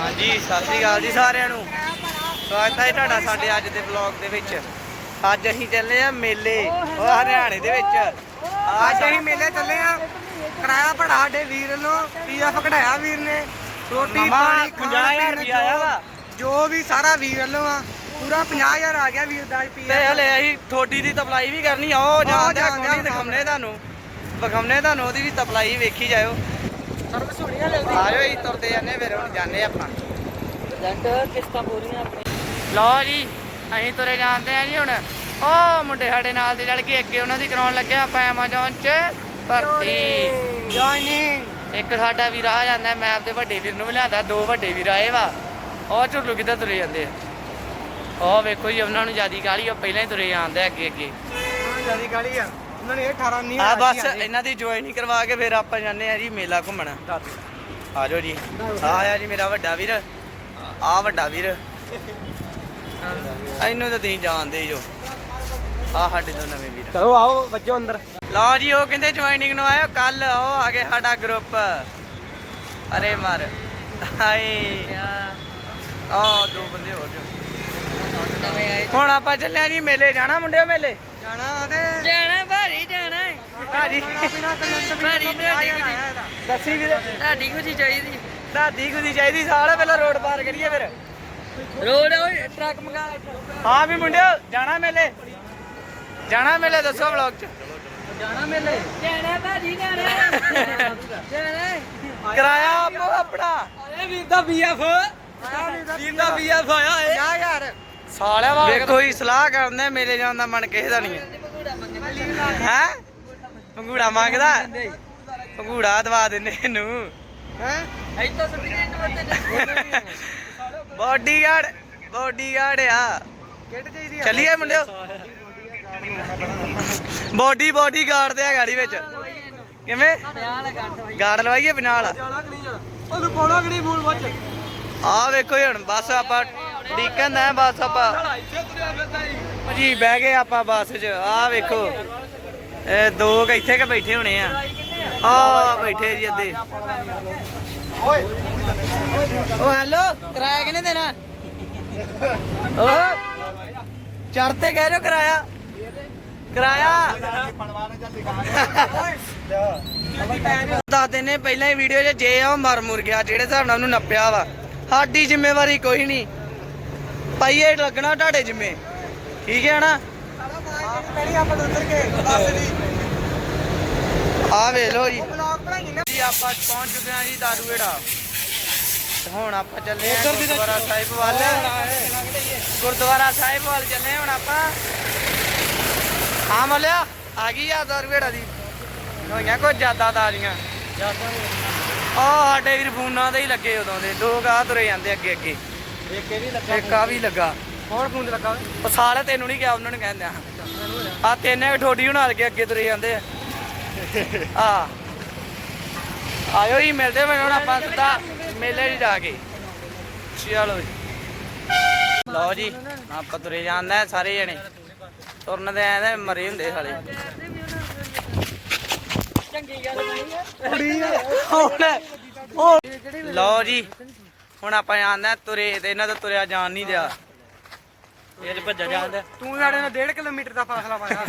ਹਾਂਜੀ ਸਤਿ ਸ੍ਰੀ ਅਕਾਲ ਜੀ ਸਾਰਿਆਂ ਨੂੰ। ਸਵਾਗਤ ਹੈ ਤੁਹਾਡਾ ਸਾਡੇ ਅੱਜ ਦੇ ਵਲੌਗ ਦੇ ਵਿੱਚ। ਅੱਜ ਅਸੀਂ ਚੱਲੇ ਆ ਮੇਲੇ ਉਹ ਹਰਿਆਣੇ ਦੇ ਵਿੱਚ। ਅੱਜ ਅਸੀਂ ਮੇਲੇ ਚੱਲੇ ਆ ਕਿਰਾਇਆ ਭੜਾ ਸਾਡੇ ਵੀਰ ਨੂੰ ਪੀਐਫ ਕਢਾਇਆ ਵੀਰ ਨੇ। ਰੋਟੀ ਪਾਣੀ 50,000 ਰੁਪਇਆ ਆਇਆ ਵਾ। ਜੋ ਵੀ ਸਾਰਾ ਵੀਰ ਵੱਲੋਂ ਆ ਪੂਰਾ 50000 ਆ ਗਿਆ ਵੀਰ ਦਾ ਤੇ ਪੀਐਫ ਹਲੇ ਅਸੀਂ ਥੋੜੀ ਦੀ ਤਪਲਾਈ ਵੀ ਕਰਨੀ ਆ ਉਹ ਜਾਂਦੇ ਆ ਜਾਂਦੇ ਆ ਕੋਈ ਦਿਖਾਉਣੇ ਤੁਹਾਨੂੰ। ਵਿਖਾਉਣੇ ਤੁਹਾਨੂੰ ਉਹਦੀ ਵੀ ਤਪਲਾਈ ਵੇਖੀ ਜਾਇਓ। ਸਰਵਿਸ ਹੋਣੀ ਹਲੇ ਆਜੋ ਹੀ ਤੁਰਦੇ ਜਾਂਦੇ ਫਿਰ ਹੁਣ ਜਾਂਦੇ ਆਪਾਂ। ਜੰਟ ਕਿਸ਼ਤਾਂ ਪੂਰੀਆਂ ਲਓ ਜੀ ਅਸੀਂ ਤੁਰੇ ਜਾਂਦੇ ਆ ਜੀ ਹੁਣ। ਉਹ ਮੁੰਡੇ ਸਾਡੇ ਨਾਲ ਦੇ ਚੜ ਕੇ ਅੱਗੇ ਉਹਨਾਂ ਦੀ ਕਰਾਉਣ ਲੱਗੇ ਆ ਆਪਾਂ ਐਮਾਜ਼ੋਨ 'ਚ ਭਰਤੀ। ਜੁਆਇਨਿੰਗ ਇੱਕ ਸਾਡਾ ਵੀਰ ਆ ਜਾਂਦਾ ਮੈਪ ਦੇ ਵੱਡੇ ਵੀਰ ਨੂੰ ਵੀ ਲਿਆਂਦਾ ਦੋ ਵੱਡੇ ਵੀਰ ਆਏ ਵਾ। ਉਹ ਝੁੱਲੂ ਕਿੱਧਰ ਤੁਰੇ ਜਾਂਦੇ ਆ? ਉਹ ਵੇਖੋ ਜੀ ਉਹਨਾਂ ਨੂੰ ਜਿਆਦੀ ਕਾਲੀ ਉਹ ਪਹਿਲਾਂ ਹੀ ਤੁਰੇ ਜਾਂਦੇ ਅੱਗੇ ਅੱਗੇ। ਜਿਆਦੀ ਗਾਲੀ ਆ। ਉਹਨਾਂ ਨੇ ਇਹ 18 ਨਹੀਂ ਆ ਬਸ ਇਹਨਾਂ ਦੀ ਜੁਆਇਨਿੰਗ ਕਰਵਾ ਕੇ ਫਿਰ ਆਪਾਂ ਜਾਂਦੇ ਆ ਜੀ ਮੇਲਾ ਘੁੰਮਣ। ਆ ਜਾਓ ਜੀ। ਆ ਆਇਆ ਜੀ ਮੇਰਾ ਵੱਡਾ ਵੀਰ। ਆ ਵੱਡਾ ਵੀਰ। ਇਹਨੂੰ ਤਾਂ ਤੁਸੀਂ ਜਾਣਦੇ ਜੋ ਆ ਸਾਡੇ ਤੋਂ ਨਵੇਂ ਵੀਰ। ਚਲੋ ਆਓ ਵੱਜੋ ਅੰਦਰ। ਲਓ ਜੀ ਉਹ ਕਹਿੰਦੇ ਜੁਆਇਨਿੰਗ ਨੂੰ ਆਇਓ। ਕੱਲ ਉਹ ਆ ਗਏ ਸਾਡਾ ਗਰੁੱਪ ਅਰੇ ਮਾਰ। ਹਾਏ। ਆ ਦੋ ਬੰਦੇ ਹੋਰ ਜੋ। ਹੁਣ ਆਪਾਂ ਚੱਲਿਆ ਜੀ ਮੇਲੇ ਜਾਣਾ ਮੁੰਡਿਓ ਮੇਲੇ? ਜਾਣਾ ਤੇ। ਜਾਣਾ ਭਾਰੀ ਜਾਣਾ ਹੈ। ਭਾਰੀ। ਤੁਹਾਡੀ ਖੁਸ਼ੀ ਦੱਸੀ ਵੀਰੇ। ਤੁਹਾਡੀ ਖੁਸ਼ੀ ਚਾਹੀਦੀ। ਦਾਦੀ ਖੁਦੀ ਚਾਹੀਦੀ ਸਾਲ ਪਹਿਲਾਂ ਰੋਡ ਪਾਰ ਕਰੀਏ ਫਿਰ। ਰੋਡ ਓਏ। ਟਰੱਕ ਮੰਗਾ ਲੈ। ਹਾਂ ਵੀ ਮੁੰਡਿਓ ਜਾਣਾ ਮੇਲੇ। ਜਾਣਾ ਮੇਲੇ ਦੱਸੋ ਵਲੌਗ ਚ। ਜਾਣਾ ਮੇਲੇ। ਜਾਣਾ ਭਾਜੀ ਜਾਣਾ। ਜਾਣਾ ਕਿਰਾਇਆ ਆਪੋ ਆਪਣਾ। ਅਰੇ ਵੀਰ ਦਾ ਬੀਐਫ ਵੀਰ ਦਾ ਬੀਐਫ ਆਇਆ ਏ। ਜਾ ਯਾਰ ਸਾਲਿਆ ਵਾ ਵੇਖੋ ਹੀ ਸਲਾਹ ਕਰਦੇ ਮੇਲੇ ਜਾਣ ਦਾ ਮਨ ਕਿਸੇ ਦਾ ਨਹੀਂ ਹੈ। ਹੈ? ਪੰਗੂੜਾ ਮੰਗਦਾ? ਪੰਗੂੜਾ ਦਵਾ ਦਿੰਨੇ ਇਹਨੂੰ। ਹੈ? ਇੱਥੋਂ ਸੁਪਰੀਡੈਂਟ ਬੰਦੇ ਬਾਡੀਗਾਰਡ ਬਾਡੀਗਾਰਡ ਆ। ਕਿੱਟ ਚਾਹੀਦੀ ਆ ਚੱਲੀਏ ਮੁੰਡਿਓ। ਬਾਡੀ ਬਾਡੀ ਗਾਰਡ ਤੇ ਆ ਗਾੜੀ ਵਿੱਚ। ਕਿਵੇਂ? ਗਾਰਡ ਲਵਾਈਏ ਬਨਾਲ ਉਹਨੂੰ ਪਾਉਣਾ ਕਿ ਨਹੀਂ ਫੂਲ ਵੱਜ ਆ ਵੇਖੋ ਜੀ ਹੁਣ ਬੱਸ ਆਪਾਂ ਡੀਕਨ ਦਾ ਬੱਸ ਆਪਾਂ। ਜੀ ਬਹਿ ਗਏ ਆਪਾਂ ਬੱਸ 'ਚ। ਆ ਵੇਖੋ। ਇਹ ਦੋ ਕੁ ਇੱਥੇ ਕਿ ਬੈਠੇ ਹੋਣੇ ਆ। ਆ ਬੈਠੇ ਜੀ ਅੱਧੇ। ਓਏ ਓ ਹੈਲੋ ਕਿਰਾਇਆ ਕਿਨੇ ਦੇਣਾ? ਓ ਚੜਤੇ ਕਹਿ ਰਹੇ ਕਿਰਾਇਆ। ਕਿਰਾਇਆ। ਦੱਸਦੇ ਨੇ ਪਹਿਲਾਂ ਹੀ ਵੀਡੀਓ 'ਚ ਜੇ ਆ ਉਹ ਮਰ ਮੁਰ ਗਿਆ ਜਿਹੜੇ ਹਿਸਾਬ ਨਾਲ ਉਹਨੂੰ ਨੱਪਿਆ ਵਾ ਸਾਡੀ ਜ਼ਿੰਮੇਵਾਰੀ ਕੋਈ ਨਹੀਂ। ਪਾਈਏ ਲੱਗਣਾ ਤੁਹਾਡੇ ਜਿੰਮੇ। ਠੀਕ ਹੈ ਨਾ? ਕੇ ਆ ਵੇਖ ਲਓ ਜੀ। ਆਪਾਂ ਪਹੁੰਚ ਚੁੱਕੇ ਹਾਂ ਜੀ ਦਾਰੂਏੜਾ ਤੇ ਹੁਣ ਆਪਾਂ ਚੱਲੇ ਹਾਂ ਤਾਂ- ਗੁਰਦੁਆਰਾ ਸਾਹਿਬ ਵੱਲ। ਗੁਰਦੁਆਰਾ ਸਾਹਿਬ ਵੱਲ ਚੱਲੇ ਹੁਣ ਆਪਾਂ। ਆ ਮਲਿਆ ਆ ਗਈ ਆ ਦਾਰੂਏੜਾ ਦੀ। ਹੋਈਆਂ ਕੋਈ ਜ਼ਿਆਦਾ ਤਾਰੀਆਂ ਆ। ਸਾਡੇ ਵੀਰ ਫੋਨਾਂ ਦੇ ਹੀ ਲੱਗੇ ਉਦੋਂ ਦੇ। ਦੋ ਗਾਹ ਤੁਰੇ ਜਾਂਦੇ ਅੱਗੇ ਅੱਗੇ। ਇੱਕ ਇਹ ਵੀ ਲੱਗਾ ਇੱਕ ਆ ਵੀ ਲੱਗਾ। ਹੋਰ ਤੇ ਲੱਗਾ ਉਹ ਸਾਲੇ ਤੈਨੂੰ ਨਹੀਂ ਕਿਹਾ ਉਹਨਾਂ ਨੂੰ ਕਹਿੰਦੇ ਆ। ਆ ਤਿੰਨੇ ਠੋਡੀ ਬਣਾ ਕੇ ਅੱਗੇ ਤੁਰੇ ਜਾਂਦੇ ਆ। ਆ। ਆਇਓ ਹੀ ਮਿਲਦੇ ਮੈਨੂੰ ਹੁਣ ਆਪਾਂ ਸਿੱਧਾ ਮੇਲੇ 'ਚ ਜਾ ਕੇ। ਚਲੋ ਜੀ। ਲਓ ਜੀ ਆਪਾਂ ਤੁਰੇ ਜਾਂਦੇ ਆ ਸਾਰੇ ਜਣੇ। ਤੁਰਨ ਦੇ ਆਏ ਮਰੇ ਹੁੰਦੇ ਸਾਲੇ। ਚੰਗੀ ਗੱਲ ਨਹੀਂ ਹੈ ਲਓ ਜੀ। ਹੁਣ ਆਪਾਂ ਜਾਂਦੇ ਆ ਤੁਰੇ ਤੇ ਇਹਨਾਂ ਤੋਂ ਤੁਰਿਆ ਜਾਣ ਨਹੀਂ ਦਿਆ। ਇਹ ਤੇ ਭੱਜਾ ਜਾਂਦਾ ਤੂੰ ਸਾਡੇ ਨਾਲ 1.5 ਕਿਲੋਮੀਟਰ ਦਾ ਫਾਸਲਾ ਪਾਇਆ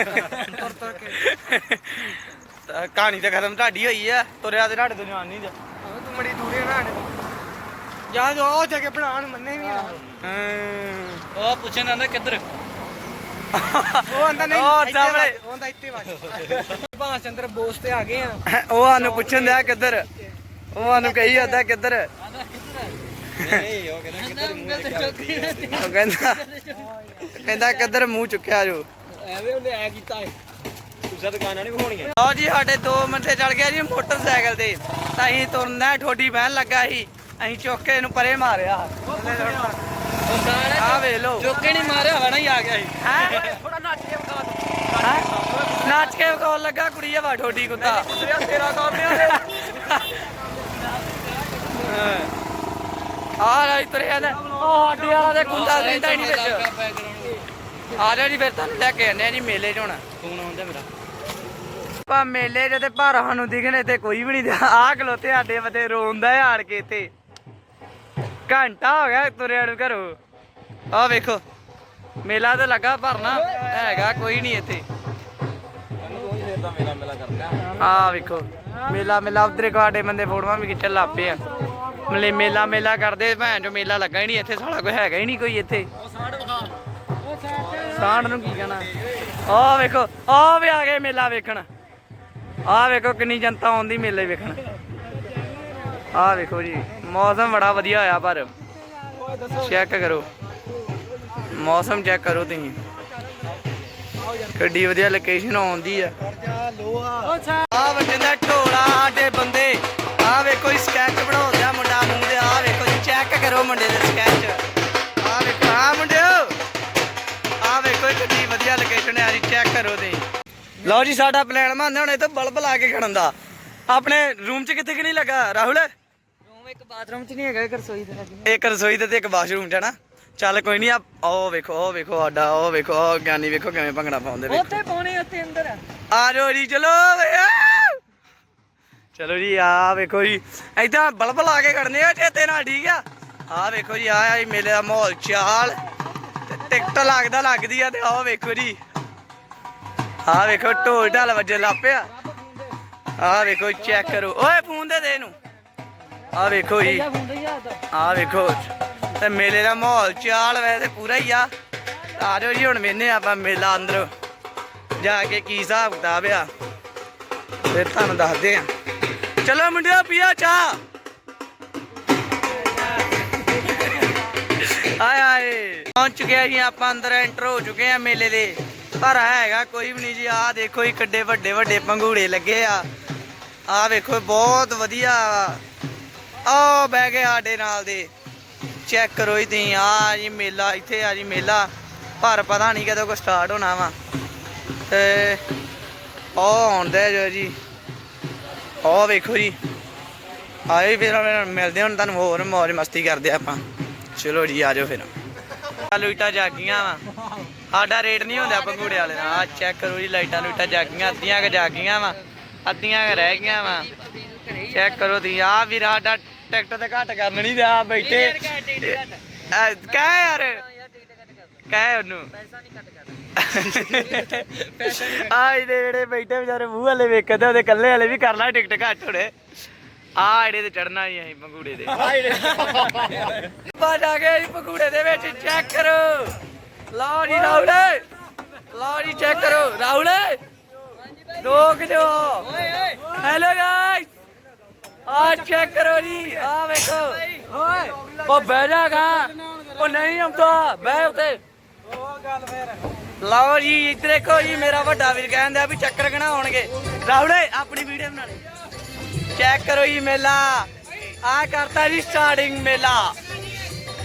ਤੁਰ ਤੁਰ ਕੇ। ਤਾਂ ਕਹਾਣੀ ਤਾਂ ਖਤਮ ਤੁਹਾਡੀ ਹੋਈ ਆ। ਤੁਰਿਆ ਤੇ ਤੁਹਾਡੇ ਤੋਂ ਜਾਣ ਨਹੀਂ ਦਿਆ। ਤੂੰ ਮੜੀ ਦੂਰੇ ਨਾ ਆਣੇ ਜਾਂ ਜੋ ਉਹ ਜਗ੍ਹਾ ਬਣਾਉਣ ਮੰਨੇ ਵੀ ਆ ਹਮ। ਉਹ ਪੁੱਛਣ ਆਂਦਾ ਕਿੱਧਰ? ਉਹ ਆਂਦਾ ਨਹੀਂ ਉਹ ਸਾਹਮਣੇ। ਆਂਦਾ ਇੱਥੇ ਵੱਜ। ਭਾਸ ਚੰਦਰ ਬੋਸ ਤੇ ਆ ਗਏ ਆ। ਉਹ ਸਾਨੂੰ ਪੁੱਛਣ ਦਿਆ ਕਿੱਧਰ? ਉਹ ਸਾਨੂੰ ਕਹੀ ਜਾਂਦਾ ਕਿੱਧਰ? ਉਹ ਕਹਿੰਦਾ ਕਹਿੰਦਾ ਕਿੱਧਰ ਮੂੰਹ ਚੁੱਕਿਆ ਜੋ। ਐਵੇਂ ਉਹਨੇ ਐ ਕੀਤਾ ਹੈ ਦੂਸਰਾ ਦੁਕਾਨਾਂ ਨਹੀਂ ਵਿਖਾਉਣੀਆਂ। ਲਓ ਜੀ ਸਾਡੇ ਦੋ ਬੰਦੇ ਚੜ ਗਿਆ ਜੀ ਮੋਟਰਸਾਈਕਲ ਤੇ। ਤਾਂ ਅਸੀਂ ਤੁਰਨਾ ਠੋਡੀ ਬਹਿਣ ਲੱਗਾ ਸੀ। ਅਸੀਂ ਚੁੱਕ ਕੇ ਇਹਨੂੰ ਪਰੇ ਮਾਰਿਆ। ਆ ਵੇਖ ਲਓ। ਚੁੱਕੇ ਨਹੀਂ ਮਾਰਿਆ ਹਵਾ ਹੀ ਆ ਗਿਆ ਸੀ। ਹੈ? ਥੋੜਾ ਨੱਚ ਕੇ ਵਿਖਾ ਦੋ ਨੱਚ ਕੇ ਵਿਖਾਉਣ ਲੱਗਾ ਕੁੜੀ ਹਵਾ ਠੋਡੀ ਕੁੱਤਾ। ਤੇਰਾ ਕਰਦੇ ਆ ਰਾਈ ਤੁਰਿਆ ਦਾ ਉਹ ਸਾਡੇ ਵਾਲਾ ਦੇ ਕੁੰਦਾ ਰਹਿੰਦਾ ਹੀ ਨਹੀਂ ਵਿੱਚ। ਆ ਜਾ ਜੀ ਫਿਰ ਤੁਹਾਨੂੰ ਲੈ ਕੇ ਆਨੇ ਆ ਜੀ ਮੇਲੇ 'ਚ ਹੁਣ। ਫੋਨ ਆਉਂਦਾ ਮੇਰਾ। ਆਪਾਂ ਮੇਲੇ 'ਚ ਤੇ ਭਾਰਾ ਸਾਨੂੰ ਦਿਖਣੇ ਤੇ ਕੋਈ ਵੀ ਨਹੀਂ ਆ ਖਲੋਤੇ ਸਾਡੇ ਵਤੇ ਰੋਂਦਾ ਆੜ ਕੇ ਇੱਥੇ। ਘੰਟਾ ਹੋ ਗਿਆ ਤੁਰਿਆ ਨੂੰ ਘਰੋਂ। ਆ ਵੇਖੋ ਮੇਲਾ ਤੇ ਲੱਗਾ ਭਰਨਾ ਹੈਗਾ ਕੋਈ ਨਹੀਂ ਇੱਥੇ। ਆ ਵੇਖੋ ਮੇਲਾ ਮੇਲਾ ਉਧਰੇ ਕਾਡੇ ਬੰਦੇ ਫੋਟੋਆਂ ਵੀ ਖਿੱਚਣ ਲੱਗ ਪਏ ਆ। ਮਲੇ ਮੇਲਾ ਮੇਲਾ ਕਰਦੇ ਭੈਣ ਜੋ ਮੇਲਾ ਲੱਗਾ ਹੀ ਨਹੀਂ ਇੱਥੇ, ਸਾਲਾ ਕੋਈ ਹੈਗਾ ਹੀ ਨਹੀਂ ਕੋਈ ਇੱਥੇ। ਸਾਂਢ ਨੂੰ ਕੀ ਕਹਿਣਾ? ਆ ਵੇਖੋ ਆ ਵੀ ਆ ਗਏ ਮੇਲਾ ਵੇਖਣ। ਆ ਵੇਖੋ ਕਿੰਨੀ ਜਨਤਾ ਆਉਂਦੀ ਮੇਲੇ ਵੇਖਣ। ਆ ਵੇਖੋ ਜੀ, ਮੌਸਮ ਬੜਾ ਵਧੀਆ ਹੋਇਆ ਪਰ। ਚੈੱਕ ਕਰੋ। ਮੌਸਮ ਚੈੱਕ ਕਰੋ ਤੁਸੀਂ। ਕਿੱਡੀ ਵਧੀਆ ਲੋਕੇਸ਼ਨ ਆਉਂਦੀ ਆ। ਆ ਵੱਡੇ ਢੋਲਾ ਸਾਡੇ ਬੰਦੇ। ਆ ਵੇਖੋ ਇਸ ਸਕੈਚ ਬਣਾਉਂਦੇ ਮੁੰਡਾ। ਕਰੋ ਮੁੰਡੇ ਦੇ ਸਕੈਚ ਆ ਵੇਖੋ ਆ ਮੁੰਡਿਓ। ਆ ਵੇਖੋ ਇਹ ਕਿੰਨੀ ਵਧੀਆ ਲੋਕੇਸ਼ਨ ਹੈ ਜੀ ਚੈੱਕ ਕਰੋ ਤੇ ਲਓ ਜੀ ਸਾਡਾ ਪਲਾਨ ਮੰਨਦੇ ਹੁਣ ਇਹ ਤਾਂ ਬਲਬ ਲਾ ਕੇ ਖੜਨ ਦਾ। ਆਪਣੇ ਰੂਮ 'ਚ ਕਿੱਥੇ ਕਿ ਨਹੀਂ ਲੱਗਾ ਰਾਹੁਲ? ਰੂਮ ਇੱਕ ਬਾਥਰੂਮ ਚ ਨਹੀਂ ਹੈਗਾ ਇੱਕ ਰਸੋਈ ਦੇ ਲੱਗੇ। ਇੱਕ ਰਸੋਈ ਤੇ ਤੇ ਇੱਕ ਵਾਸ਼ਰੂਮ 'ਚ ਨਾ। ਚੱਲ ਕੋਈ ਨਹੀਂ ਆ ਉਹ ਵੇਖੋ ਉਹ ਵੇਖੋ ਆਡਾ ਉਹ ਵੇਖੋ ਉਹ ਗਿਆਨੀ ਵੇਖੋ ਕਿਵੇਂ ਭੰਗੜਾ ਪਾਉਂਦੇ ਵੇਖੋ। ਉੱਥੇ ਪਾਉਣੇ ਉੱਥੇ ਅੰਦਰ ਆ। ਜਾਓ ਜੀ ਚਲੋ ਆ। ਚਲੋ ਜੀ ਆ ਵੇਖੋ ਜੀ। ਏਦਾਂ ਬਲਬ ਲਾ ਕੇ ਖੜਨੇ ਆ ਚੇਤੇ ਨਾਲ ਠੀਕ ਆ? ਆ ਵੇਖੋ ਜੀ ਆ ਆ ਜੀ ਮੇਲੇ ਦਾ ਮਾਹੌਲ ਚਾਲ ਟਿਕਟ ਲੱਗਦਾ ਲੱਗਦੀ ਆ ਤੇ ਆਹ ਵੇਖੋ ਜੀ। ਆ ਵੇਖੋ ਢੋਲ ਢਾਲ ਵੱਜੇ ਲੱਪਿਆ ਆ ਵੇਖੋ ਚੈੱਕ ਕਰੋ। ਓਏ ਫੋਨ ਦੇ ਦੇ ਇਹਨੂੰ। ਆ ਵੇਖੋ ਜੀ। ਆ ਵੇਖੋ ਤੇ ਮੇਲੇ ਦਾ ਮਾਹੌਲ ਚਾਲ ਵੈਸੇ ਪੂਰਾ ਹੀ ਆ। ਆ ਜਾਓ ਜੀ ਹੁਣ ਮੈਨੇ ਆਪਾਂ ਮੇਲਾ ਅੰਦਰ ਜਾ ਕੇ ਕੀ ਹਿਸਾਬ ਕਿਤਾਬ ਆ। ਫਿਰ ਤੁਹਾਨੂੰ ਦੱਸਦੇ ਆ ਚਲੋ ਮੁੰਡਿਓ ਪੀਆ ਚਾਹ। ਆਏ ਆਏ ਪਹੁੰਚ ਚੁੱਕੇ ਆ ਜੀ ਆਪਾਂ, ਅੰਦਰ ਐਂਟਰ ਹੋ ਚੁੱਕੇ ਆ ਮੇਲੇ ਦੇ। ਪਰ ਹੈਗਾ ਕੋਈ ਵੀ ਨਹੀਂ ਜੀ, ਆਹ ਦੇਖੋ ਜੀ ਕਿੱਡੇ ਵੱਡੇ ਵੱਡੇ ਪੰਘੂੜੇ ਲੱਗੇ ਆ। ਆਹ ਵੇਖੋ, ਬਹੁਤ ਵਧੀਆ ਆ ਬਹਿ ਗਏ ਸਾਡੇ ਨਾਲ ਦੇ। ਚੈੱਕ ਕਰੋ ਜੀ ਤੁਸੀਂ ਆ ਜੀ ਮੇਲਾ, ਇੱਥੇ ਆ ਜੀ ਮੇਲਾ। ਪਰ ਪਤਾ ਨਹੀਂ ਕਦੋਂ ਕੋ ਸਟਾਰਟ ਹੋਣਾ ਵਾ। ਤੇ ਉਹ ਆਉਂਦਾ ਜੋ ਜੀ। ਉਹ ਵੇਖੋ ਜੀ। ਆਏ ਫਿਰ ਮਿਲਦੇ ਹੁਣ ਤੁਹਾਨੂੰ ਹੋਰ ਮੌਜ ਮਸਤੀ ਕਰਦੇ ਆਪਾਂ। ਚਲੋ ਜੀ ਆ ਜਾਓ ਫਿਰ। ਆ ਲਾਈਟਾਂ ਜਾਗੀਆਂ ਵਾ। ਸਾਡਾ ਰੇਟ ਨਹੀਂ ਹੁੰਦਾ ਪੰਗੂੜੇ ਵਾਲੇ ਦਾ। ਆ ਚੈੱਕ ਕਰੋ ਜੀ ਲਾਈਟਾਂ ਲੂਟਾਂ ਜਾਗੀਆਂ ਅੱਧੀਆਂ ਕ ਜਾਗੀਆਂ ਵਾ ਅੱਧੀਆਂ ਕ ਰਹਿ ਗਈਆਂ ਵਾ। ਚੈੱਕ ਕਰੋ ਤੁਸੀਂ। ਆ ਵੀਰ ਸਾਡਾ ਟਿਕਟ ਤੇ ਘੱਟ ਕਰਨ ਨਹੀਂ ਦਿਆ ਬੈਠੇ। ਕਹਿ ਯਾਰ। ਕਹਿ ਉਹਨੂੰ। ਆ ਇਹਦੇ ਜਿਹੜੇ ਬੈਠੇ ਵਿਚਾਰੇ ਮੂੰਹ ਵਾਲੇ ਵੇਖਦੇ ਉਹਦੇ ਕੱਲੇ ਵਾਲੇ ਵੀ ਕਰ ਲਾ ਟਿਕਟ ਘੱਟ ਹੋਣੇ। ਆ ਇਹਦੇ ਤੇ ਚੜਨਾ ਹੀ ਅਸੀਂ ਪੰਗੂੜੇ ਦੇ। ਬਾਜ ਆ। ਗਏ ਜੀ ਪੰਗੂੜੇ ਦੇ ਵਿੱਚ ਚੈੱਕ ਕਰੋ। ਲਓ ਜੀ ਰਾਹੁਲ। ਲਓ ਜੀ ਚੈੱਕ ਕਰੋ। ਰਾਹੁਲ ਰੋਕ ਜੋ। ਹੈਲੋ ਗਾਇਸ ਆ ਚੈੱਕ ਕਰੋ ਜੀ। ਆ ਵੇਖੋ। ਓਏ ਉਹ ਬਹਿ ਜਾਗਾ ਉਹ ਨਹੀਂ ਆਉਂਦਾ। ਬਹਿ ਉਤੇ। ਲਓ ਜੀ ਇੱਧਰ ਦੇਖੋ ਜੀ ਮੇਰਾ ਵੱਡਾ ਵੀਰ ਕਹਿੰਦਾ ਵੀ ਚੱਕਰ ਕਿਹਨਾਂ ਹੋਣਗੇ। ਰਾਹੁਲੇ ਆਪਣੀ ਵੀਡੀਓ ਬਣਾ ਲੈ ਚੈੱਕ ਕਰੋ ਜੀ ਮੇਲਾ। ਆ ਕਰਤਾ ਜੀ ਸਟਾਰਟਿੰਗ ਮੇਲਾ।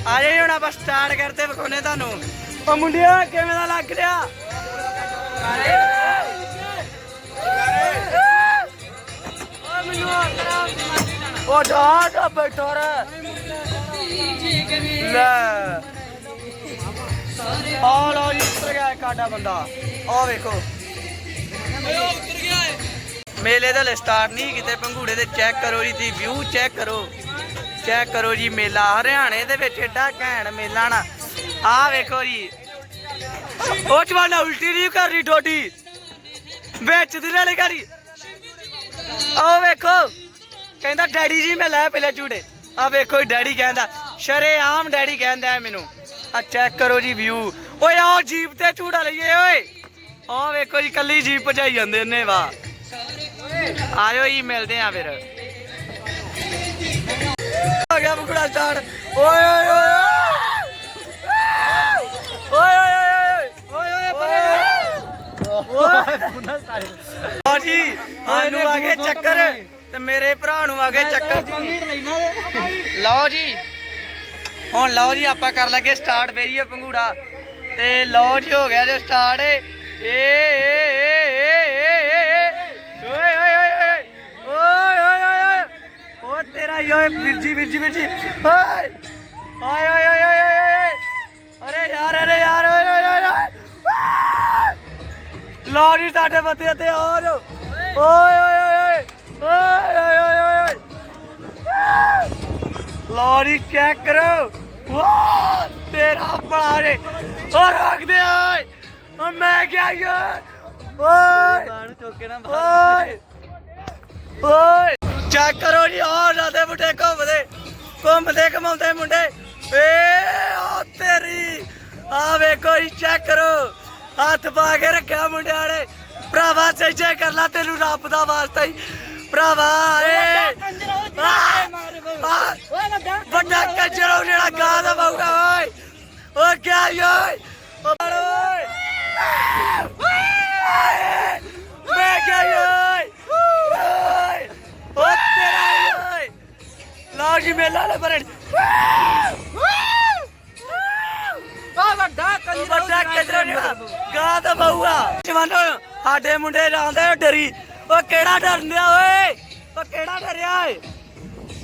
ਆ ਜੀ ਹੁਣ ਆਪਾਂ ਸਟਾਰਟ ਕਰਦੇ ਵਿਖਾਉਨੇ ਤੁਹਾਨੂੰ। ਉਹ ਮੁੰਡਿਆ ਕਿਵੇਂ ਦਾ ਲੱਗ ਰਿਹਾ? ਉਹ ਜਾ ਬੈਠਾ ਰਹਿ ਲੈ। ਆ ਲੋ ਜੀ ਉੱਤਰ ਗਿਆ ਇੱਕ ਆਡਾ ਬੰਦਾ। ਆ ਵੇਖੋ। ਮੇਲੇ ਦਾ ਸਟਾਰਟ ਨਹੀਂ ਕਿਤੇ, ਪੰਘੂੜੇ ਦੇ ਚੈੱਕ ਕਰੋ ਜੀ ਦੀ ਵਿਊ ਚੈੱਕ ਕਰੋ। ਚੈੱਕ ਕਰੋ ਜੀ ਮੇਲਾ, ਹਰਿਆਣੇ ਦੇ ਵਿੱਚ ਏਡਾ ਘੈਂਟ ਮੇਲਾ ਨਾ। ਆਹ ਵੇਖੋ ਜੀ। ਉਹ ਚਵਾਨਾ ਉਲਟੀ ਨਹੀਂ ਕਰ ਰਹੀ ਠੋਡੀ ਵਿੱਚ ਦੀ ਨਾਲੇ ਕਰੀ ਉਹ ਵੇਖੋ। ਕਹਿੰਦਾ ਡੈਡੀ ਜੀ, ਮੈਂ ਲੈ ਪਹਿਲੇ ਝੂੜੇ ਆ ਵੇਖੋ ਡੈਡੀ ਕਹਿੰਦਾ ਸ਼ਰੇ ਆਮ ਡੈਡੀ ਕਹਿੰਦਾ ਹੈ ਮੈਨੂੰ। ਆ ਚੈੱਕ ਕਰੋ ਜੀ ਵਿਊ ਓਏ ਆਹ ਜੀਪ ਤੇ ਝੂੜਾ ਲਈਏ, ਓਏ। ਆ ਵੇਖੋ ਜੀ, ਕੱਲੀ ਜੀਪ ਭਜਾਈ ਜਾਂਦੇ ਨੇ ਵਾ ਆਇਓ ਜੀ ਮਿਲਦੇ ਆ ਫਿਰ। ਆ ਗਿਆ ਬੁਖੜਾ ਸਟਾਰਟ ਓਏ ਓਏ ਓਏ ਜੀ ਆਨੂੰ ਆ ਗਏ ਚੱਕਰ। ਤੇ ਮੇਰੇ ਭਰਾ ਨੂੰ ਆ ਗਏ ਚੱਕਰ। ਲਓ ਜੀ। ਹੁਣ ਲਓ ਜੀ ਆਪਾਂ ਕਰ ਲੱਗੇ ਸਟਾਰਟ ਵੇਰੀਏ ਪੰਗੂੜਾ ਤੇ ਲਓ ਜੀ ਹੋ ਗਿਆ ਜੇ ਸਟਾਰਟ ਏ ਏ ਏ। ਓਏ ਓਏ ਵੀਰ ਜੀ ਵੀਰ ਜੀ ਵੀਰ ਜੀ ਓਏ ਓਏ ਓਏ ਓਏ ਓਏ ਅਰੇ ਯਾਰ ਅਰੇ ਯਾਰ ਓਏ ਓਏ ਓਏ ਲੋ ਜੀ ਸਾਡੇ ਬੱਤੇ ਤੇ ਹੋਰ ਓਏ ਓਏ ਓਏ ਓਏ। ਓਏ ਓਏ ਓਏ ਲੋਰੀ ਚੈੱਕ ਕਰੋ। ਵਾਹ ਤੇਰਾ ਬਾਰੇ ਓ ਰੱਖ ਦੇ ਓਏ। ਓ ਮੈਂ ਕਿਹਾ ਯਾਰ। ਓਏ। ਬਾਣ ਚੋਕੇ ਨਾ ਓਏ। ਓਏ। ਚੈੱਕ ਕਰੋ ਜੀ ਹੋਰ ਰਾਦੇ ਮੁੰਡੇ ਘੁੰਮਦੇ ਘੁੰਮਦੇ ਘਮਾਉਂਦੇ ਮੁੰਡੇ। ਏ ਓ ਤੇਰੀ ਆ ਵੇਖੋ ਜੀ ਚੈੱਕ ਕਰੋ। ਹੱਥ ਪਾ ਕੇ ਰੱਖਿਆ ਮੁੰਡਿਆਂ ਨੇ ਭਰਾਵਾ ਸੱਚੇ ਕਰ ਲਾ ਤੈਨੂੰ ਰੱਬ ਦਾ ਵਾਸਤਾ ਹੀ। ਭਰਾਵਾ ਏ। ਆ, ਆ, ਵੱਡਾ ਕੰਜਰੋ ਜਿਹੜਾ ਗਾਂ ਦਾ ਬਾਊਗਾ ਓਏ। ਜਿਹੜਾ ਗਾਂ ਦਾ ਬਾਊਗਾ ਜਵਾਨੋ ਸਾਡੇ ਮੁੰਡੇ ਜਾਂਦੇ ਡਰੀ। ਓ ਕਿਹੜਾ ਡਰਨਿਆ ਓਏ? ਓ ਕਿਹੜਾ ਡਰਿਆ ਓਏ?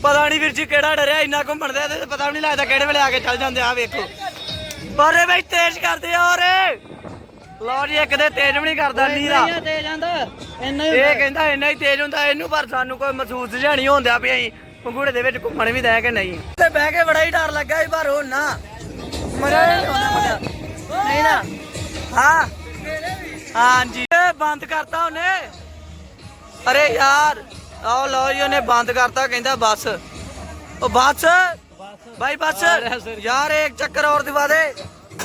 ਪਤਾ ਨਹੀਂ ਵੀਰ ਜੀ ਕਿਹੜਾ ਡਰਿਆ ਇੰਨਾ ਘੁੰਮਣ ਦੇ ਤੇ ਪਤਾ ਵੀ ਨਹੀਂ ਲੱਗਦਾ ਕਿਹੜੇ ਵੇਲੇ ਆ ਕੇ ਚੱਲ ਜਾਂਦੇ ਆ ਵੇਖੋ। ਪਰ ਬਈ ਤੇਜ਼ ਕਰਦੇ ਆ ਓਰੇ ਲਓ ਜੀ ਇੱਕ ਦੇ ਤੇਜ਼ ਵੀ ਨਹੀਂ ਕਰਦਾ ਨੀਰਾ। ਤੇ ਜਾਂਦਾ ਇੰਨਾ ਇਹ ਕਹਿੰਦਾ ਇੰਨਾ ਹੀ ਤੇਜ਼ ਹੁੰਦਾ ਇਹਨੂੰ ਪਰ ਸਾਨੂੰ ਕੋਈ ਮਹਿਸੂਸ ਜਿਹਾ ਨਹੀਂ ਹੁੰਦਾ ਵੀ ਅਸੀਂ ਪੰਗੂੜੇ ਦੇ ਵਿੱਚ ਘੁੰਮਣ ਵੀ ਦੇ ਕਿ ਨਹੀਂ। ਤੇ ਬਹਿ ਕੇ ਬੜਾ ਹੀ ਡਰ ਲੱਗਾ ਸੀ ਪਰ ਹੁਣ ਨਾ। ਮਜ਼ਾ ਨਹੀਂ ਆਉਂਦਾ ਮਜ਼ਾ। ਨਹੀਂ ਨਾ ਹਾਂ। ਹਾਂਜੀ। ਬੰਦ ਕਰਤਾ ਉਹਨੇ। ਅਰੇ ਯਾਰ ਆਓ ਲਓ ਜੀ, ਉਹਨੇ ਬੰਦ ਕਰਤਾ, ਕਹਿੰਦਾ ਬੱਸ। ਉਹ ਬੱਸ? ਬਾਈ ਬੱਸ। ਯਾਰ, ਇੱਕ ਚੱਕਰ ਹੋਰ ਦਿਵਾ ਦੇ।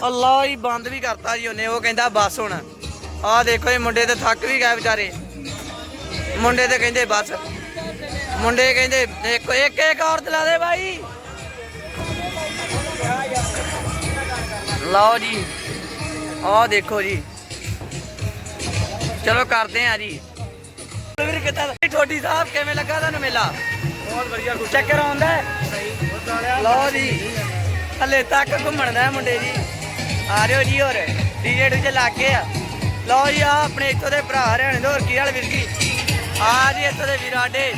ਅੱਲਾ ਹੀ ਬੰਦ ਵੀ ਕਰਤਾ ਜੀ ਉਹਨੇ। ਉਹ ਕਹਿੰਦਾ ਬੱਸ ਹੁਣ। ਆਹ ਦੇਖੋ ਇਹ ਮੁੰਡੇ ਤੇ ਥੱਕ ਵੀ ਗਏ ਵਿਚਾਰੇ। ਮੁੰਡੇ ਤੇ ਕਹਿੰਦੇ ਬੱਸ। ਮੁੰਡੇ ਕਹਿੰਦੇ ਇੱਕ ਇੱਕ ਇੱਕ ਹੋਰ ਦਿਲਾ ਦੇ ਬਾਈ। ਲਓ ਜੀ। ਆਹ ਦੇਖੋ ਜੀ। ਚਲੋ ਕਰਦੇ ਆ ਜੀ। ਵੀਰ ਦਾ? ਠੋਡੀ ਸਾਹਿਬ ਕਿਵੇਂ ਲੱਗਾ ਤੁਹਾਨੂੰ ਮੇਲਾ? ਬਹੁਤ ਵਧੀਆ ਚੱਕਰ ਆਉਂਦਾ ਲਓ ਜੀ। ਹਲੇ ਤੱਕ ਘੁੰਮਣ ਦਾ ਹੈ ਮੁੰਡੇ ਜੀ। ਆ ਰਿਓ ਜੀ ਹੋਰ। ਡੀਜੇ ਡੂਜੇ ਲੱਗ ਗਏ ਆ। ਲਓ ਜੀ ਆ ਆਪਣੇ ਇੱਥੋਂ ਦੇ ਭਰਾ ਹਰਿਆਣੇ ਦੇ ਹੋਰ ਕੀ ਹਾਲ ਵੀਰ ਜੀ? ਆ ਜੀ ਇੱਥੋਂ ਦੇ ਵੀਰ ਸਾਡੇ।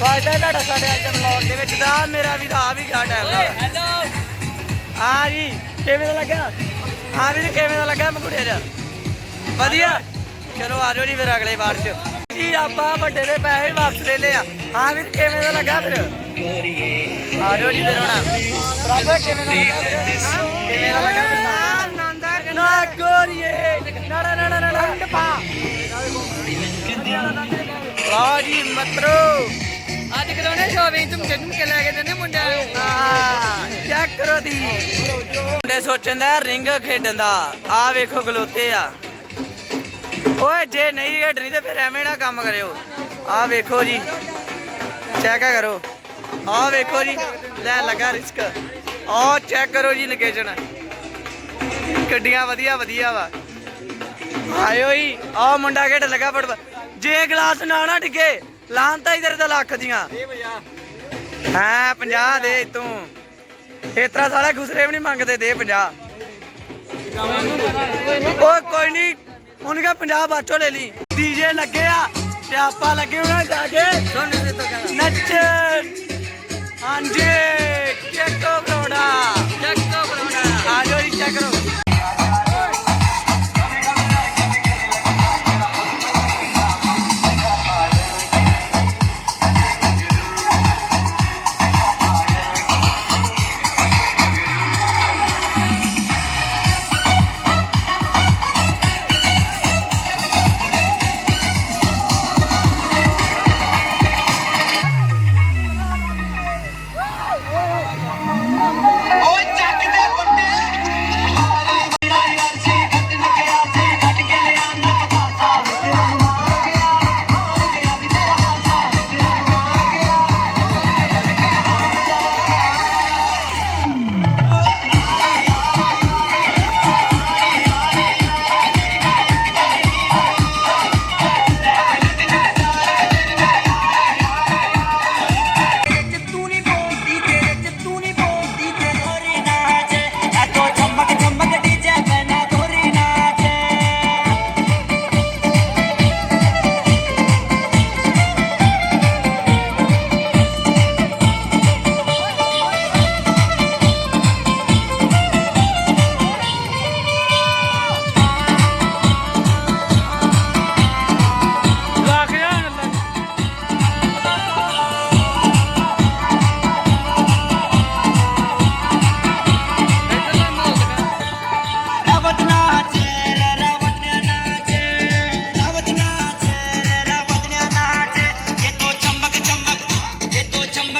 ਵਾਜਦਾ ਤੁਹਾਡਾ ਸਾਡੇ ਅੱਜ ਵਲੌਗ ਦੇ ਵਿੱਚ ਦਾ ਮੇਰਾ ਵੀ ਆ ਵੀ ਗਾ ਟਾਈਮ ਹੈਲੋ ਆ। ਜੀ ਕਿਵੇਂ ਦਾ ਲੱਗਾ ਆ ਵੀਰ ਕਿਵੇਂ ਦਾ ਲੱਗਾ ਮਕੁੜਿਆ ਜਾ ਵਧੀਆ ਚਲੋ ਆ ਜਾਓ ਜੀ ਫਿਰ ਅਗਲੇ ਵਾਰ ਚ ਜੀ ਆਪਾਂ ਵੱਡੇ ਦੇ ਪੈਸੇ ਵਾਪਸ ਲੈ ਲਿਆ ਹਾਂ ਵੀਰ ਕਿਵੇਂ ਦਾ ਲੱਗਾ ਫਿਰ ਆ ਜਾਓ ਜੀ ਫਿਰ ਹੁਣ ਕਿਵੇਂ ਦਾ ਲੱਗਾ? ਹਾਂ? ਕਿਵੇਂ ਦਾ ਲੱਗਾ ਫਿਰ? ਨਾ ਗੋਰੀਏ ਨਾ ਨਾ ਨਾ ਨਾ ਨਾ ਪਾ ਲਓ ਜੀ ਮਤਰੋ ਕਰਾਉਣੇ ਸ਼ੋਪਿੰਗ ਤੁਮ ਕਿੰਨ ਲੈ ਕੇ ਦਿੰਦੇ ਮੁੰਡਿਆਂ ਨੂੰ। ਆ ਚੈੱਕ ਕਰੋ ਦੀ। ਮੁੰਡੇ ਸੋਚਣ ਦਾ, ਰਿੰਗ ਖੇਡਣ ਦਾ। ਆ ਵੇਖੋ ਗਲੋਤੇ ਆ। ਓਏ, ਜੇ ਨਹੀਂ ਖੇਡਣੀ ਤੇ ਫਿਰ ਐਵੇਂ ਨਾ ਕੰਮ ਕਰਿਓ। ਆ ਵੇਖੋ ਜੀ। ਚੈੱਕ ਕਰੋ। ਆ ਵੇਖੋ ਜੀ, ਲੈ ਲੱਗਾ ਰਿਸਕ। ਆ ਚੈੱਕ ਕਰੋ ਜੀ ਲੋਕੇਸ਼ਨ ਗੱਡੀਆਂ ਵਧੀਆ ਵਧੀਆ ਵਾ। ਆਇਓ ਹੀ ਆ ਮੁੰਡਾ ਖੇਡ ਲੱਗਾ ਫੁੱਟਬਾਲ। ਜੇ ਗਲਾਸ ਨਾ ਨਾ ਡਿੱਗੇ ਲਾਂਤਾ ਇਧਰ ਤਾਂ ਲੱਖ ਦੀਆਂ। ਹਾਂ 50 ਦੇ ਤੂੰ। ਇਤਰਾ ਸਾਲਾ ਗੁਸਰੇ ਵੀ ਨਹੀਂ ਮੰਗਦੇ ਦੇ 50 ਓਏ ਕੋਈ ਨਹੀਂ। ਉਹਨੇ ਕਿਹਾ 50 ਬਾਚੋ ਲੈ ਲਈ। ਡੀਜੇ ਲੱਗੇ ਆ ਤੇ ਆਪਾਂ ਲੱਗੇ ਉਹਨਾਂ ਜਾ ਕੇ। ਨੱਚ। ਹਾਂਜੀ।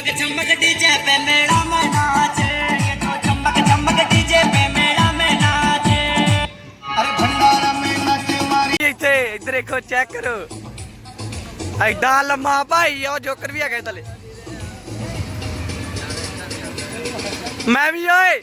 चमक चमक डीजे पे मेला में नाच ये तो चमक चमक डीजे पे मेला में नाच अरे भंडारा में नच मारी ਇੱਥੇ ਇੱਧਰ ਦੇਖੋ ਚੈੱਕ ਕਰੋ ਐਡਾ ਲੰਮਾ ਭਾਈ ਉਹ ਜੋਕਰ ਵੀ ਹੈਗਾ ਇਹਦੇ ਥੱਲੇ ਮੈਂ ਵੀ ਓਏ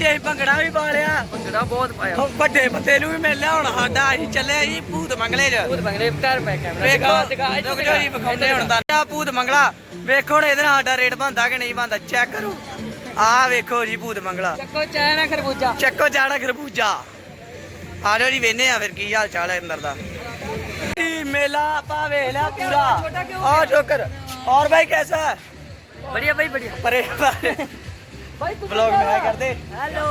ਅੱਜ ਅਸੀਂ ਭੰਗੜਾ ਵੀ ਪਾ ਲਿਆ ਭੰਗੜਾ ਬਹੁਤ ਪਾਇਆ ਹੁਣ ਵੱਡੇ ਬੰਦੇ ਨੂੰ ਵੀ ਮਿਲ ਲਿਆ ਹੁਣ ਸਾਡਾ ਅਸੀਂ ਚੱਲੇ ਜੀ ਭੂਤ ਮੰਗਲੇ ਚ ਭੂਤ ਬੰਗਲੇ ਘਰ ਪੈ ਕੈਮਰਾ ਵੇਖੋ ਰੁਕ ਜਾਓ ਜੀ ਵਿਖਾਉਂਦੇ ਹੁਣ ਦਾ ਆ ਭੂਤ ਮੰਗਲਾ ਵੇਖੋ ਹੁਣ ਇਹਦੇ ਨਾਲ ਸਾਡਾ ਰੇਟ ਬੰਦਾ ਕਿ ਨਹੀਂ ਬੰਦਾ ਚੈੱਕ ਕਰੋ ਆਹ ਵੇਖੋ ਜੀ ਭੂਤ ਮੰਗਲਾ ਚੱਕੋ ਚਾਹ ਨਾ ਖਰਬੂਜਾ ਚੱਕੋ ਜਾਣਾ ਖਰਬੂਜਾ ਆ ਜਾਓ ਜੀ ਵੇਨੇ ਆ ਫਿਰ ਕੀ ਹਾਲ ਚਾਲ ਹੈ ਅੰਦਰ ਦਾ ਜੀ ਮੇਲਾ ਆਪਾਂ ਵੇਖ ਲਿਆ ਪੂਰਾ ਆ ਜੋਕਰ और भाई कैसा है बढ़िया भाई बढ़िया परे भाई ब्लॉग में है करते हेलो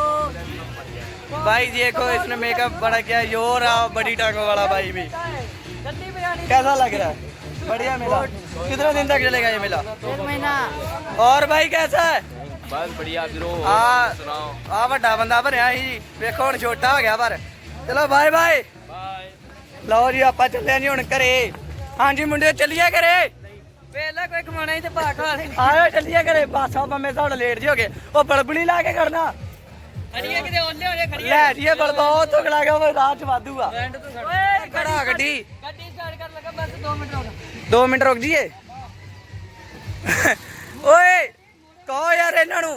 भाई देखो इसने मेकअप बड़ा किया ये और रहा बड़ी टांगों वाला भाई भी गंदी बिरयानी कैसा लग रहा है बढ़िया मेला कितने दिन तक चलेगा ये मेला एक महीना और भाई कैसा है बस बढ़िया ब्रो ਆ ਆ ਵੱਡਾ ਬੰਦਾ ਭਰਿਆ ਸੀ ਵੇਖੋ ਹੁਣ ਛੋਟਾ ਹੋ ਗਿਆ ਪਰ ਚਲੋ ਬਾਏ ਬਾਏ ਲਓ ਜੀ ਆਪਾਂ ਚੱਲੇ ਜੀ ਹੁਣ ਘਰੇ ਹਾਂਜੀ ਮੁੰਡੇ ਚੱਲੀਏ ਘਰੇ ਵੇਲਾ ਕੋਈ ਕਮਾਣਾ ਹੀ ਤੇ ਭਾ ਖਾ ਲੈ ਆਇਓ ਚੱਲੀਏ ਘਰੇ ਬਾਸਾਂ ਬੰਮੇ ਤੁਹਾਡੇ ਲੇਟ ਜੀ ਹੋ ਗਏ। ਉਹ ਬਲਬਲੀ ਲਾ ਕੇ ਕਰਨਾ ਖੜੀਏ ਕਿਤੇ ਓਲੇ ਹੋਲੇ ਖੜੀਏ। ਲੈ ਜੀਏ ਬਲਬਾ ਉਹ ਤੋਂ ਲਾ ਗਿਆ ਉਹ ਰਾਹ ਚ ਵਾਧੂ ਆ। ਬੈਂਡ ਤੋਂ ਓਏ ਖੜਾ ਗੱਡੀ ਗੱਡੀ। ਸਟਾਰਟ ਕਰ ਲਗਾ ਬਸ 2 ਮਿੰਟ ਰੁਕ 2 ਮਿੰਟ ਰੁਕ ਜੀਏ ਓਏ ਕਹੋ ਯਾਰ ਇਹਨਾਂ ਨੂੰ।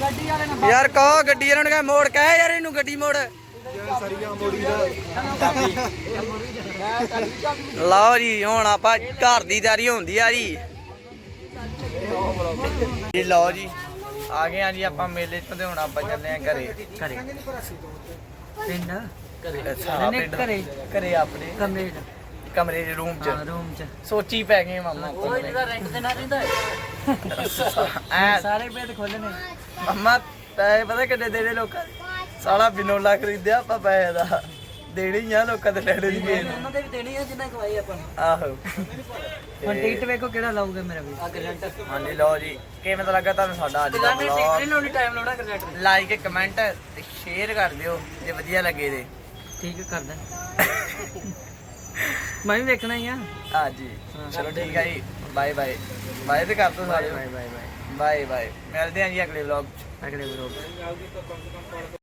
ਗੱਡੀ ਵਾਲੇ ਨੇ ਯਾਰ ਕਹੋ ਗੱਡੀ ਇਹਨਾਂ ਨੂੰ ਕਹੇ ਮੋੜ ਕਹੇ ਯਾਰ ਇਹਨੂੰ ਗੱਡੀ ਮੋੜ। ਲਓ ਜੀ ਹੁਣ ਆਪਾਂ ਘਰ ਦੀ ਤਿਆਰੀ ਹੁੰਦੀ ਆ ਜੀ। ਜੀ ਲਓ ਜੀ ਆ ਗਏ ਆ ਜੀ ਆਪਾਂ ਮੇਲੇ ਤੋਂ ਤੇ ਹੁਣ ਆਪਾਂ ਚੱਲੇ ਆ ਘਰੇ। ਘਰੇ। ਪਿੰਡ। ਪਿੰਡ। ਘਰੇ। ਘਰੇ ਆਪਣੇ। ਕਮਰੇ ਕਮਰੇ ਦੇ ਰੂਮ ਚ। ਰੂਮ ਚ। ਸੋਚੀ ਪੈ ਗਏ ਮਾਮਾ ਕੋਈ ਜਿਹੜਾ ਰੈਂਟ ਤੇ ਨਾ ਰਹਿੰਦਾ ਐ। ਸਾਰੇ ਬੈੱਡ ਖੋਲਣੇ ਮੰਮਾ ਪੈਸੇ ਪਤਾ ਕਿੰਨੇ ਦੇਣੇ ਲੋਕਾਂ ਨੇ? ਸਾਲਾ ਬਿਨੋਲਾ ਖਰੀਦਿਆ ਆਪਾਂ ਪੈਸੇ ਦਾ। ਦੇਣੇ ਆ ਲੋਕਾਂ ਦੇ ਲੈਣੇ ਗਏ ਉਹਨਾਂ ਦੇ ਵੀ ਦੇਣੀ ਆ ਜਿੰਨਾ ਖਵਾਈ ਆਪਾਂ ਨੂੰ। ਆਹੋ। ਹੁਣ ਟਿਕਟ ਵੇਖੋ ਕਿਹੜਾ ਲਾਊਗਾ ਮੇਰਾ ਵੀ। ਆ ਗਰੰਟ ਹਾਂਜੀ ਲਓ ਜੀ। ਕਿਵੇਂ ਤਾਂ ਲੱਗਾ ਤੁਹਾਨੂੰ ਸਾਡਾ ਅੱਜ ਦਾ ਟਿਕਟ ਨਹੀਂ ਲਾਉਣੀ ਟਾਈਮ ਲਾਉਣਾ ਗਰੰਟ ਲਾਈਕ ਕਮੈਂਟ ਤੇ ਸ਼ੇਅਰ ਕਰ ਦਿਓ ਜੇ ਵਧੀਆ ਲੱਗੇ ਤੇ। ਠੀਕ ਕਰ ਦੇ ਮੈਂ ਵੀ ਵੇਖਣਾ ਹੀ ਆ। ਹਾਂਜੀ। ਚਲੋ ਠੀਕ ਹੈ ਜੀ। ਬਾਏ ਬਾਏ ਬਾਏ ਤੇ ਕਰ ਦੋ ਸਾਰੇ। Bye bye bye bye bye ਮਿਲਦੇ ਹਾਂ ਜੀ ਅਗਲੇ ਵਲੌਗ 'ਚ। ਅਗਲੇ ਵਲੋਗ